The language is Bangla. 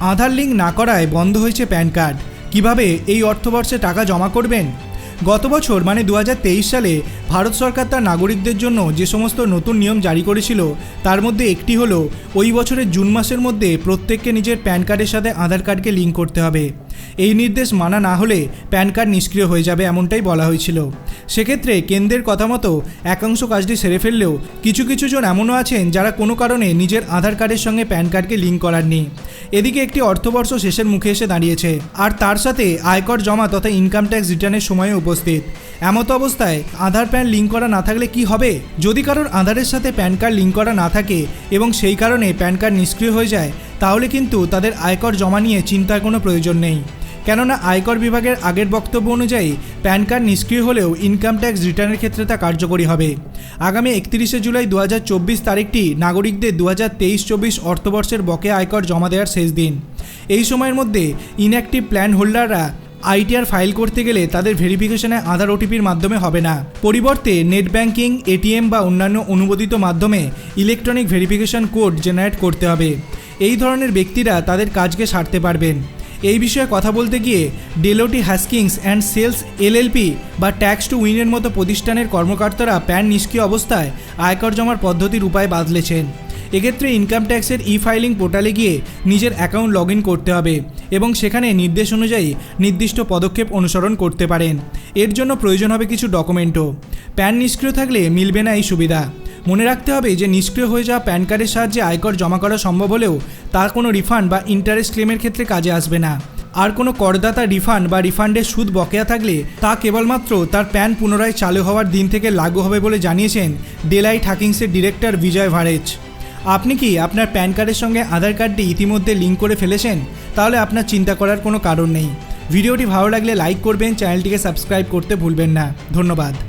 আধার লিঙ্ক না করায় বন্ধ হয়েছে প্যান কার্ড। কীভাবে এই অর্থবর্ষে টাকা জমা করবেন? গত বছর মানে দু হাজার তেইশ সালে, ভারত সরকার তার নাগরিকদের জন্য যে সমস্ত নতুন নিয়ম জারি করেছিল, তার মধ্যে একটি হলো, ওই বছরের জুন মাসের মধ্যে প্রত্যেককে নিজের প্যান কার্ডের সাথে আধার কার্ডকে লিঙ্ক করতে হবে। এই নির্দেশ মানা না হলে প্যান কার্ড নিষ্ক্রিয় হয়ে যাবে এমনটাই বলা হয়েছিল। সেক্ষেত্রে কেন্দ্রের কথা মতো একাংশ কাজটি সেরে ফেললেও কিছু কিছু জন এমনও আছেন যারা কোনো কারণে নিজের আধার কার্ডের সঙ্গে প্যান কার্ডকে লিঙ্ক করাননি। এদিকে একটি অর্থবর্ষ শেষের মুখে এসে দাঁড়িয়েছে। আর তার সাথে আয়কর জমা তথা ইনকাম ট্যাক্স রিটার্নের সময়ে উপস্থিত। এমত অবস্থায় আধার প্যান লিঙ্ক করা না থাকলে কি হবে? যদি কারোর আধারের সাথে প্যান কার্ড লিঙ্ক করা না থাকে এবং সেই কারণে প্যান কার্ড নিষ্ক্রিয় হয়ে যায় তাহলে কিন্তু তাদের আয়কর জমা নিয়ে চিন্তার কোনো প্রয়োজন নেই। কেননা আয়কর বিভাগের আগের বক্তব্য অনুযায়ী প্যান কার্ড নিষ্ক্রিয় হলেও ইনকাম ট্যাক্স রিটার্নের ক্ষেত্রে তা কার্যকরী হবে। আগামী একত্রিশে জুলাই দু হাজার চব্বিশ তারিখটি নাগরিকদের দু হাজার তেইশ চব্বিশ অর্থবর্ষের বকে আয়কর জমা দেওয়ার শেষ দিন। এই সময়ের মধ্যে ইনঅ্যাক্টিভ প্ল্যান হোল্ডাররা আইটিআর ফাইল করতে গেলে তাদের ভেরিফিকেশনে আধার ওটিপির মাধ্যমে হবে না। পরিবর্তে নেট ব্যাংকিং এটিএম বা অন্যান্য অনুমোদিত মাধ্যমে ইলেকট্রনিক ভেরিফিকেশন কোড জেনারেট করতে হবে। এই ধরনের ব্যক্তিরা তাদের কাজকে সারতে পারবেন। এই বিষয়ে কথা বলতে গিয়ে Deloitte Haskins and Sells LLP বা ট্যাক্স টু উইনের মতো প্রতিষ্ঠানের কর্মকর্তারা প্যান নিষ্ক্রিয় অবস্থায় আয়কর জমার পদ্ধতির উপায় বাদলেছেন। এক্ষেত্রে ইনকাম ট্যাক্সের ই ফাইলিং পোর্টালে গিয়ে নিজের অ্যাকাউন্ট লগ করতে হবে এবং সেখানে নির্দেশ অনুযায়ী নির্দিষ্ট পদক্ষেপ অনুসরণ করতে পারেন। এর জন্য প্রয়োজন হবে কিছু ডকুমেন্টও। প্যান নিষ্ক্রিয় থাকলে মিলবে না এই সুবিধা। মনে রাখতে হবে যে নিষ্ক্রিয় হয়ে যাওয়া প্যান কার্ডের সাহায্যে আয়কর জমা করা সম্ভব হলেও তার কোনো রিফান্ড বা ইন্টারেস্ট ক্লেমের ক্ষেত্রে কাজে আসবে না। আর কোনো করদাতা রিফান্ড বা রিফান্ডের সুদ বকেয়া থাকলে তা কেবলমাত্র তার প্যান পুনরায় চালু হওয়ার দিন থেকে লাগু হবে বলে জানিয়েছেন ডেলাই ঠাকিংসের ডিরেক্টর বিজয় ভারেজ। আপনি কি আপনার প্যান কার্ডের সঙ্গে আধার কার্ডটি ইতিমধ্যে লিঙ্ক করে ফেলেছেন? তাহলে আপনার চিন্তা করার কোনো কারণ নেই। ভিডিওটি ভালো লাগলে লাইক করবেন, চ্যানেলটিকে সাবস্ক্রাইব করতে ভুলবেন না। ধন্যবাদ।